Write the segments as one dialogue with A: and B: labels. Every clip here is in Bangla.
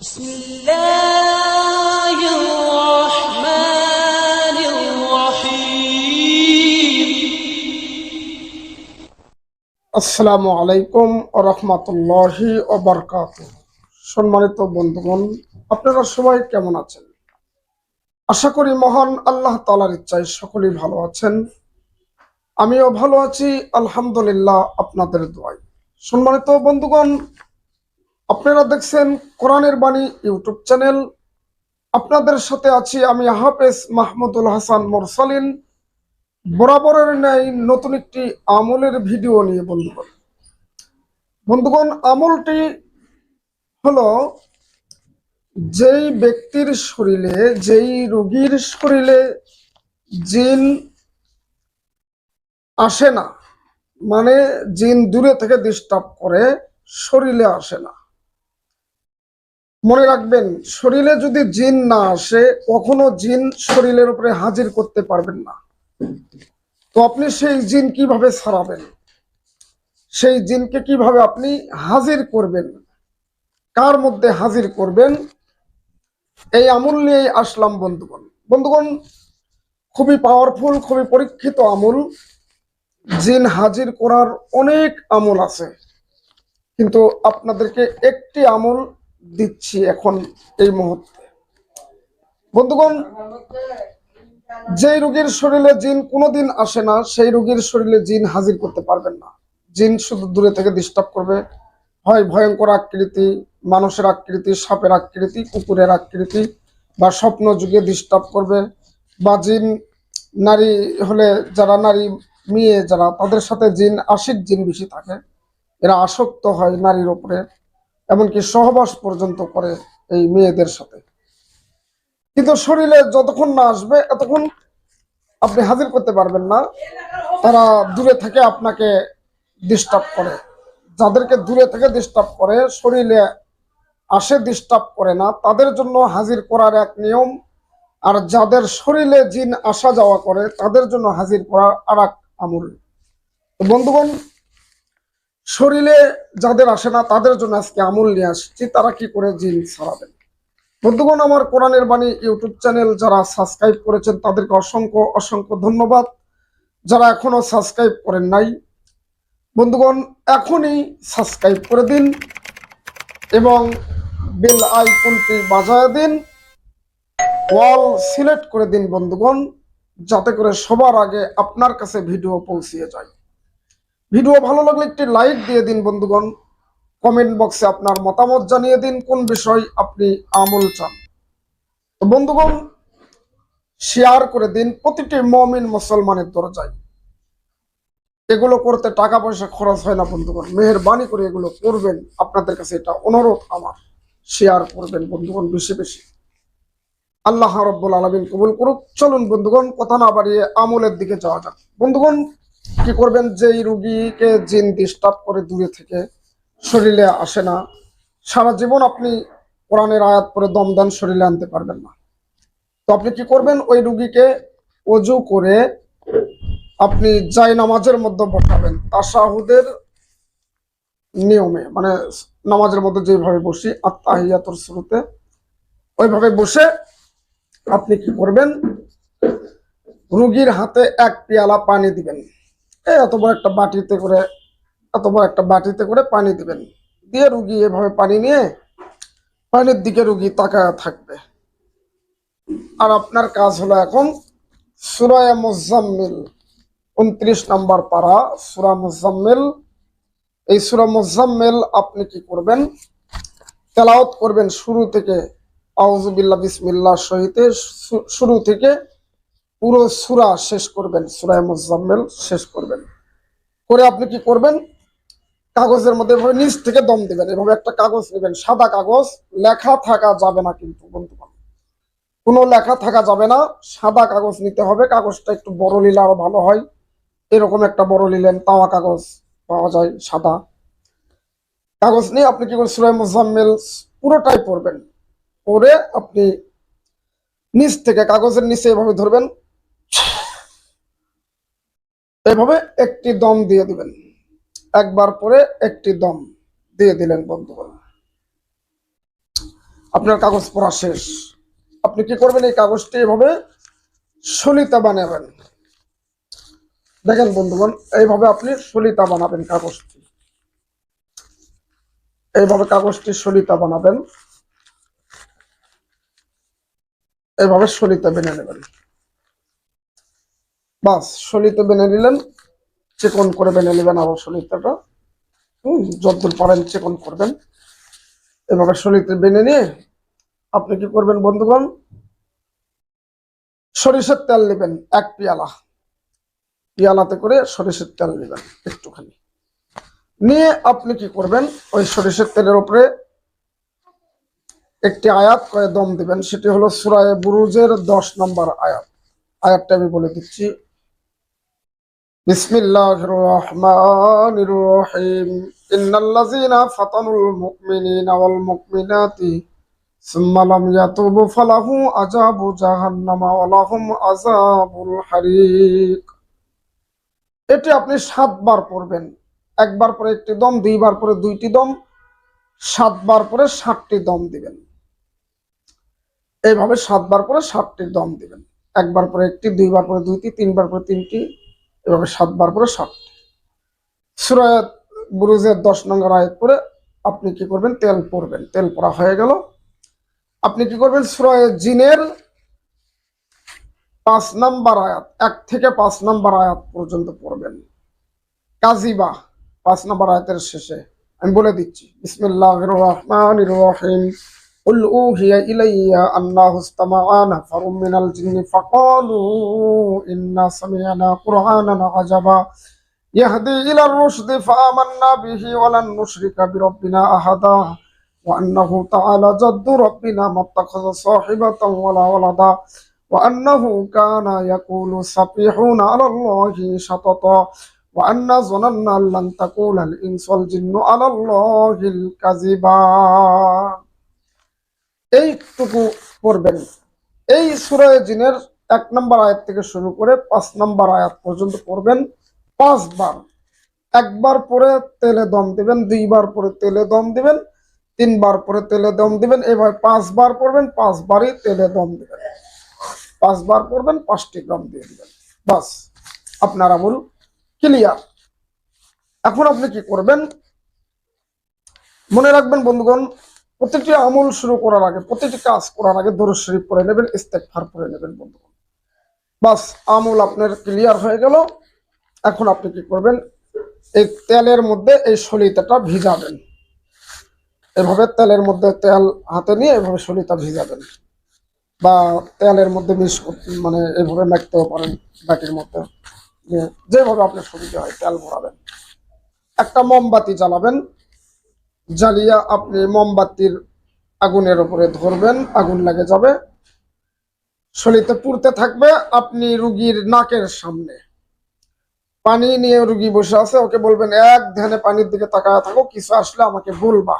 A: بسم الله الرحمن الرحيم
B: আসসালামু আলাইকুম রহমতুল্লাহি ওবরকাত সম্মানিত বন্ধুগণ আপনারা সবাই কেমন আছেন আশা করি মহান আল্লাহ তালার ইচ্ছায় সকলেই ভালো আছেন আমিও ভালো আছি আলহামদুলিল্লাহ আপনাদের দোয়ায় সম্মানিত বন্ধুগণ আপনারা দেখছেন কোরআনের বাণী ইউটিউব চ্যানেল। আপনাদের সাথে আছি আমি হাফেজ মাহমুদুল হাসান মোরসালিন। বরাবরের ন্যায় নতুন একটি আমলের ভিডিও নিয়ে বন্ধুগণ। বন্ধুগণ, আমলটি হলো যেই ব্যক্তির শরীরে, যেই রোগীর শরীরে জিন আসে না মানে জিন দূরে থেকে ডিস্টার্ব করে, শরীরে আসে না। মনে রাখবেন, শরীরে যদি জিন না আসে, কখনো জিন শরীরের উপরে হাজির করতে পারবেন না। তো আপনি সেই জিন কীভাবে ছাড়াবেন সেই জিনকে কীভাবে আপনি হাজির করবেন? কার মধ্যে হাজির করবেন? এই আমল নিয়েই আসলাম বন্ধুগণ। বন্ধুগণ, খুবই পাওয়ারফুল খুবই পরীক্ষিত আমল। জিন হাজির করার অনেক আমল আছে। কিন্তু আপনাদেরকে একটি আমল দিচ্ছি এখন এই মুহূর্তে। বন্ধুগণ, যেই রোগীর শরীরে জিন কোনোদিন আসে না, সেই রোগীর শরীরে জিন হাজির করতে পারবেন না। জিন শুধু দূরে থেকে ডিস্টার্ব করবে। হয় ভয়ঙ্কর আকৃতি, মানুষের আকৃতি, সাপের আকৃতি, কুকুরের আকৃতি বা স্বপ্ন যুগে ডিস্টার্ব করবে বা জিন নারী হলে যারা নারী, মেয়ে যারা, তাদের সাথে জিন আশিক জিন বেশি থাকে। এরা আসক্ত হয় নারীর ওপরে এমনকি সহবাস পর্যন্ত করে এই মেয়েদের সাথে। কিন্তু শরীরে যতক্ষণ না আসবে, এতক্ষণ আপনি হাজির করতে পারবেন না। তারা দূরে থেকে আপনাকে ডিস্টার্ব করে। যাদেরকে দূরে থেকে ডিস্টার্ব করে, শরীরে আসে ডিস্টার্ব করে না, তাদের জন্য হাজির করার এক নিয়ম। আর যাদের শরীরে জিন আসা যাওয়া করে, তাদের জন্য হাজির করার আর এক আমল বন্ধুগণ শরীরে যাদের আসে না, তাদের জন্য আজকে আমল নিয়ে আসছি। তারা কি করে জিন ছাড়াবেন? বন্ধুগণ, আমার কোরআনের বাণী ইউটিউব চ্যানেল যারা সাবস্ক্রাইব করেছেন, তাদেরকে অসংখ্য অসংখ্য ধন্যবাদ। যারা এখনও সাবস্ক্রাইব করেন নাই, বন্ধুগণ, এখনই সাবস্ক্রাইব করে দিন এবং বেল আইকনটি বাজায় দিন, ওয়াল সিলেক্ট করে দিন, বন্ধুগণ, যাতে করে সবার আগে আপনার কাছে ভিডিও পৌঁছিয়ে যায়। ভিডিও ভালো লাগলে একটি লাইক দিয়ে দিন, বন্ধুগণ। কমেন্ট বক্সে আপনার মতামত জানিয়ে দিন, কোন বিষয় আপনি আমল চান। তো বন্ধুগণ শেয়ার করে দিন প্রতিটি মমিন মুসলমানের দরজায়। এগুলো করতে টাকা পয়সা খরচ হয় না, বন্ধুগণ। মেহরবানি করে এগুলো করবেন। আপনাদের কাছে এটা অনুরোধ আমার। শেয়ার করবেন, বন্ধুগণ, বেশি বেশি। আল্লাহ রব্বুল আলমিন কবুল করুক। চলুন, বন্ধুগণ, কথা না বাড়িয়ে আমলের দিকে যাওয়া যাক। বন্ধুগণ কি করবেন যেই রুগীকে জিন ডিস্টার্ব করে দূরে থেকে শরীরে আসে না? সারা জীবন আপনি কোরআনের আয়াত পরে দমদান শরীরে আনতে পারবেন না। তো আপনি কি করবেন? ওই রুগীকে অজু করে আপনি যাই নামাজের মধ্যে বসাবেন। তাসাহুদের নিয়মে মানে নামাজের মধ্যে যেভাবে বসি, আত্মাহিয়াতর শুরুতে ওইভাবে বসে আপনি কি করবেন? রুগীর হাতে এক পেয়ালা পানি দিবেন। এই এত বড় একটা বাটিতে করে, এত বড় একটা বাটিতে করে পানি দিবেন। দিয়ে রুগী এভাবে পানি নিয়ে পানির দিকে রুগী তাকায় থাকবে। আর আপনার কাজ হলো এখন সুরায় মুজাম্মিল, উনত্রিশ নম্বর পারা, সুরা মুজাম্মিল। এই সুরা মুজাম্মিল আপনি কি করবেন? তেলাওত করবেন শুরু থেকে আউজুবিল্লাহ বিসমিল্লাহ সহিতে শুরু থেকে পুরো সুরা শেষ করবেন, সুরায় মুজাম্মেল শেষ করবেন। করে আপনি কি করবেন? কাগজের মধ্যে এভাবে নিচ থেকে দম দিবেন, এভাবে একটা কাগজ নেবেন, সাদা কাগজ, লেখা থাকা যাবে না কিন্তু বন্ধুগণ কোনো লেখা থাকা যাবে না, সাদা কাগজ নিতে হবে, কাগজটা একটু বড় নিলে আরও ভালো হয়। এরকম একটা বড় নিলেন, তাওয়া কাগজ পাওয়া যায় সাদা। কাগজ নিয়ে আপনি কি করবেন সুরায় মুজাম্মেল পুরোটাই পড়বেন? পরে আপনি নিচ থেকে কাগজের নিচে এভাবে ধরবেন এভাবে একটি দম দিয়ে দিবেন। একবার পরে একটি দম দিয়ে দিলেন বন্ধুগণ আপনার কাগজ পড়া শেষ। আপনি কি করবেন এই কাগজটি এভাবে সলিতা বানাবেন? দেখেন বন্ধুগণ, এইভাবে আপনি সলিতা বানাবেন কাগজটি। এইভাবে কাগজটি সলিতা বানাবেন। এইভাবে সলিতা বেনে নেবেন। বাস, সলিতে বেনে নিলেন, চিকন করে বেনে নেবেন আবার সলিতাটা। হুম যতদূর পারেন চেকন করবেন। এভাবে সলিতে বেনে নিয়ে আপনি কি করবেন, বন্ধুগণ? সরিষার তেল নেবেন, এক পেয়ালা। পেয়ালাতে করে সরিষার তেল নেবেন একটুখানি। নিয়ে আপনি কি করবেন, ওই সরিষার তেলের উপরে একটি আয়াত করে দম দিবেন, সেটি হলো সুরায় বুরুজের দশ নম্বর আয়াত। আয়াতটা আমি বলে দিচ্ছি। বিসমিল্লাহ রহমান রহিম ইন্নাল্লাযীনা ফাতানুল মুমিনিনা ওয়াল মুমিনাতি সুম্মা লাম ইয়াতুবু ফালাহু আযাবু জাহান্নামা ওয়া লাহুম আযাবুল হারিক। এটি আপনি সাতবার পড়বেন। একবার পরে একটি দম, দুইবার পরে দুইটি দম, সাতবার পরে ষাটটি দম দিবেন। এইভাবে সাতবার পরে ষাটটি দম দিবেন। একবার পরে একটি, দুইবার পরে দুইটি, তিনবার পরে তিনটি এভাবে সাতবার পরে সাত সুরায়াত বুরুজের দশ নম্বর আয়াত পরে আপনি কি করবেন? তেল পরবেন। তেল পরা হয়ে গেল। আপনি কি করবেন? সুরায় জিনের পাঁচ নাম্বার আয়াত, এক থেকে পাঁচ নাম্বার আয়াত পর্যন্ত পড়বেন। কাজিবা, পাঁচ নাম্বার আয়াতের শেষে। আমি বলে দিচ্ছি। বিসমিল্লাহ রহমান রহিম। قل أوحي إلي أنه استمع نفر من الجن فقالوا إنا سمعنا قرآنا عجبا يهدي إلى الرشد فآمنا به ولن نشرك بربنا أحدا وأنه تعالى جد ربنا ما اتخذ صاحبة ولا ولدا وأنه كان يقول سفيحون على الله شططا وأنا ظننا أن لن تقول الإنس والجن على الله الكذبا এইটুকু পড়বেন। এই সুরায় জিনের এক নম্বর আয়াত থেকে শুরু করে পাঁচ নম্বর আয়াত পর্যন্ত পড়বেন। পাঁচবার। একবার পরে তেলে দম দিবেন, দুইবার পরে তেলে দম দিবেন, তিনবার পরে তেলে দম দিবেন, এবার পাঁচবার পড়বেন, পাঁচবারই তেলে দম দিবেন। পাঁচবার পড়বেন, পাঁচটি দম দিয়ে দিবেন। বাস, আপনার আমল ক্লিয়ার। এখন আপনি কি করবেন? মনে রাখবেন বন্ধুগণ প্রতিটি আমল শুরু করার আগে, প্রতিটি কাজ করার আগে দরুদ শরীফ পড়ে নেবেন ইস্তেকফার পড়ে নেবেন বন্ধু বাস, আমল আপনার ক্লিয়ার হয়ে গেল। এখন আপনি কি করবেন? এই তেলের মধ্যে এই সলিতাটা ভিজাবেন। এভাবে তেলের মধ্যে তেল হাতে নিয়ে এভাবে সলিতা ভিজাবেন। বা তেলের মধ্যে মিশ মানে এভাবে মাখতেও পারেন বাটির মধ্যে। যেভাবে আপনার সুবিধা হয় তেল ভরাবেন। একটা মোমবাতি জ্বালাবেন। জ্বালিয়ে আপনি মোমবাতির আগুনের উপরে ধরবেন, আগুন লেগে যাবে। শরীরতে পুড়তে থাকবে আপনি রুগীর নাকের সামনে। পানি নিয়ে রুগী বসে আছে, ওকে বলবেন, এক ধ্যানে পানির দিকে তাকায় থাকো, কিছু আসলে আমাকে বলবা।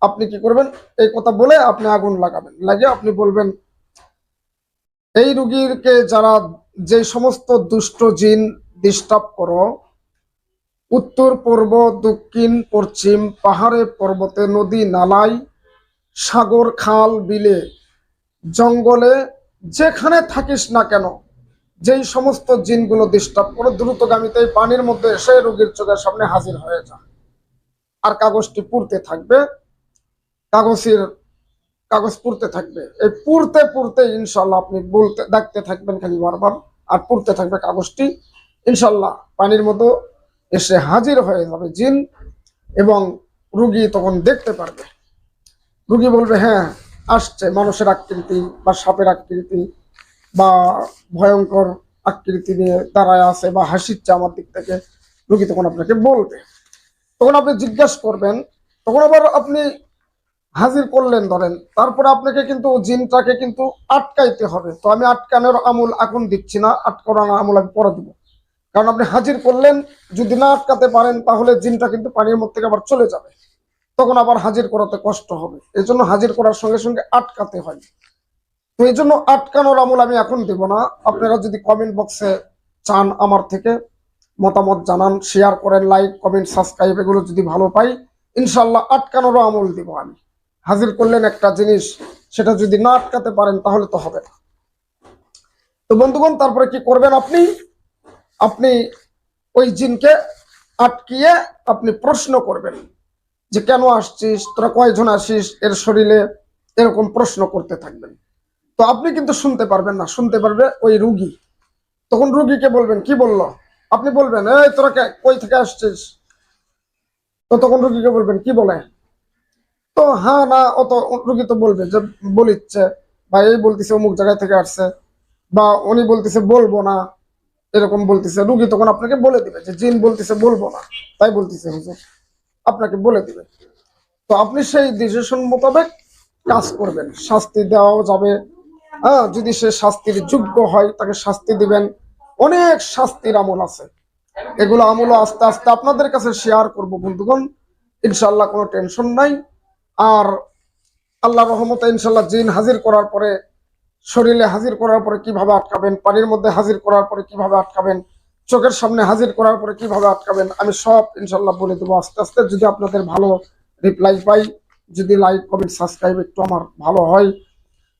B: আপনি কি করবেন? এই কথা বলে আপনি আগুন লাগাবেন। লাগিয়ে আপনি বলবেন, এই রুগীরকে যারা যে সমস্ত দুষ্ট জিন ডিস্টার্ব করো উত্তর পূর্ব দক্ষিণ, পশ্চিম, পাহাড়ে পর্বতে নদী, নালায়, সাগর, খাল, বিলে, জঙ্গলে, যেখানে থাকিস না কেন, যেই সমস্ত জিনগুলো ডিস্টার্ব করে দ্রুতগামীতে এই পানির মধ্যে এসে রোগীর চোখের সামনে হাজির হয়ে যায়। আর কাগজটি পুড়তে থাকবে, কাগজের কাগজ পুড়তে থাকবে। এই পুড়তে পুড়তে ইনশাল্লাহ আপনি বলতে, দেখতে থাকবেন খালি বারবার, আর পুড়তে থাকবে কাগজটি। ইনশাল্লাহ পানির মতো এসে হাজির হয়ে যাবে জিন এবং রুগী তখন দেখতে পারবে। রুগী বলবে হ্যাঁ আসছে, মানুষের আকৃতি বা সাপের আকৃতি বা ভয়ঙ্কর আকৃতি নিয়ে দাঁড়ায় আছে বা হাসিচ্ছে আমার দিক থেকে। রুগী তখন আপনাকে বলবে। তখন আপনি জিজ্ঞাসা করবেন, তখন আবার আপনি হাজির করলেন ধরেন, তারপরে আপনাকে কিন্তু জিনটাকে কিন্তু আটকাইতে হবে। তো আমি আটকানোর আমুল এখন দিচ্ছি না, আটকানোর আমল আমি পরে দিব। কারণ আপনি হাজির করলেন, যদি না আটকাতে পারেন, তাহলে জিনটা কিন্তু পানির মধ্যে থেকে আবার চলে যাবে। তখন আবার হাজির করাতে কষ্ট হবে। এই জন্য হাজির করার সঙ্গে সঙ্গে আটকাতে হয়। তো এই জন্য আটকানোর আমল আমি এখন দেব না। আপনারা যদি কমেন্ট বক্সে চান আমার থেকে মতামত জানান শেয়ার করেন লাইক কমেন্ট সাবস্ক্রাইব এগুলো যদি ভালো পাই ইনশাল্লাহ আটকানোরও আমল দিব আমি। হাজির করলেন একটা জিনিস, সেটা যদি না আটকাতে পারেন, তাহলে তো হবে না। তো বন্ধুগণ, তারপরে কি করবেন আপনি? আপনি ওই জিনকে আটকিয়ে আপনি প্রশ্ন করবেন যে কেন আসছিস, তোরা কয়জন আসিস, এর শরীরে এরকম প্রশ্ন করতে থাকবেন। তো আপনি কিন্তু শুনতে পারবেন না, শুনতে পারবে ওই রুগী। তখন রুগীকে বলবেন, কি বলল? আপনি বলবেন, এই তোরা কই থেকে আসছিস? তো তখন রুগীকে বলবেন, কি বলে? তো হ্যাঁ না, অত রুগী তো বলবে যে, বলিচ্ছে। বা, এই বলতেছে, অমুক জায়গায় থেকে আসছে। বা, উনি বলতেছে, বলব না। এরকম বলতেছে, রুগী তখন আপনাকে বলে দিবে যে, জিন বলতেছে, বলব না। তাই বলতেছে হুজুর। আপনাকে বলে দিবে। তো আপনি সেই ডিসিশন মোতাবেক কাজ করবেন। শাস্তি দেওয়াও যাবে। হ্যাঁ যদি সে শাস্তির যোগ্য হয়, তাকে শাস্তি দিবেন। অনেক শাস্তির আমল আছে। এগুলো আমলও আস্তে আস্তে আপনাদের কাছে শেয়ার করব, বন্ধুগণ। ইনশাল্লাহ কোনো টেনশন নাই। আর আল্লাহ রহমতে ইনশাল্লাহ জিন হাজির করার পরে শরীরে হাজির করার পরে কীভাবে আটকাবেন, পানির মধ্যে হাজির করার পরে কীভাবে আটকাবেন, চোখের সামনে হাজির করার পরে কীভাবে আটকাবেন, আমি সব ইনশাল্লাহ বলে দেবো আস্তে আস্তে। যদি আপনাদের ভালো রিপ্লাই পাই, যদি লাইক কমেন্ট সাবস্ক্রাইব একটু আমার ভালো হয়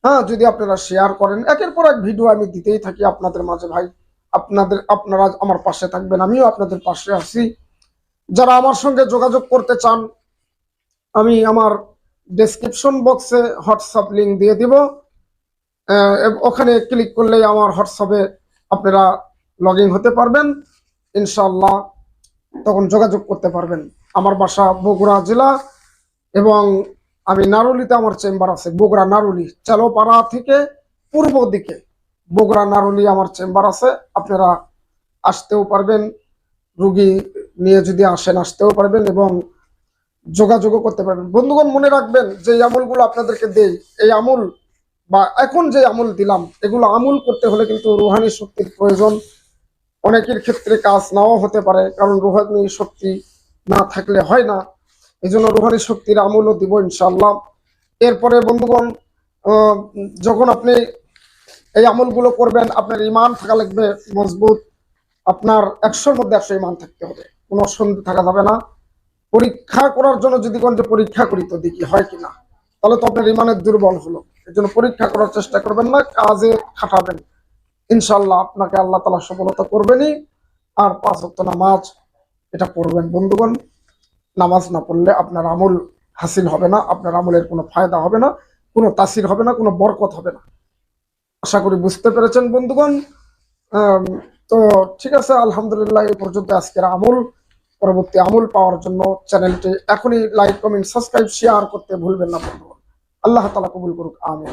B: হ্যাঁ যদি আপনারা শেয়ার করেন, একের পর এক ভিডিও আমি দিতেই থাকি আপনাদের মাঝে ভাই। আপনাদের, আপনারা আমার পাশে থাকবেন, আমিও আপনাদের পাশে আছি। যারা আমার সঙ্গে যোগাযোগ করতে চান, আমি আমার ডেসক্রিপশন বক্সে হোয়াটসঅ্যাপ লিঙ্ক দিয়ে দিব। ওখানে ক্লিক করলেই আমার হোয়াটসঅ্যাপে আপনারা লগ হতে পারবেন। ইনশাল্লাহ তখন যোগাযোগ করতে পারবেন। আমার বাসা বগুড়া জেলা এবং আমি নারুলিতে আমার চেম্বার আছে, বগুড়া নারুলি। চালোপাড়া থেকে পূর্ব দিকে বগুড়া নারুলি আমার চেম্বার আছে। আপনারা আসতেও পারবেন, রুগী নিয়ে যদি আসেন আসতেও পারবেন এবং যোগাযোগও করতে পারবেন। বন্ধুগণ, মনে রাখবেন যে আমলগুলো আপনাদেরকে দেই। এই আমল বা এখন যে আমল দিলাম, এগুলো আমল করতে হলে কিন্তু রুহানি শক্তির প্রয়োজন। অনেকের ক্ষেত্রে কাজ নাও হতে পারে, কারণ রুহানি শক্তি না থাকলে হয় না। এই জন্য রুহানি শক্তির আমলও দিব ইনশাল্লাহ এরপরে বন্ধুগণ যখন আপনি এই আমলগুলো করবেন, আপনার ইমান থাকা লাগবে মজবুত। আপনার একশোর মধ্যে একশো ইমান থাকতে হবে, কোনো সন্ধি থাকা যাবে না। পরীক্ষা করার জন্য যদি কোন পরীক্ষা করি, তো দেখি হয় কিনা। তাহলে তো আপনার ইমানের দুর্বল হলো। এই জন্য পরীক্ষা করার চেষ্টা করবেন না, কাজে খাটাবেন। ইনশাল্লাহ আপনাকে আল্লাহ তালা সফলতা করবেনই। আর পাঁচ ওয়াক্ত নামাজ এটা পড়বেন। বন্ধুগণ, নামাজ না পড়লে আপনার আমল হাসিল হবে না, আপনার আমলের কোনো ফায়দা হবে না, কোনো তাসির হবে না, কোনো বরকত হবে না। আশা করি বুঝতে পেরেছেন বন্ধুগণ। তো ঠিক আছে, আলহামদুলিল্লাহ এই পর্যন্ত আজকের আমল। পরবর্তী আমল পাওয়ার জন্য চ্যানেলটি এখনই লাইক, কমেন্ট, সাবস্ক্রাইব শেয়ার করতে ভুলবেন না বন্ধুগণ। আল্লাহ তালা কবুল করুক আমিন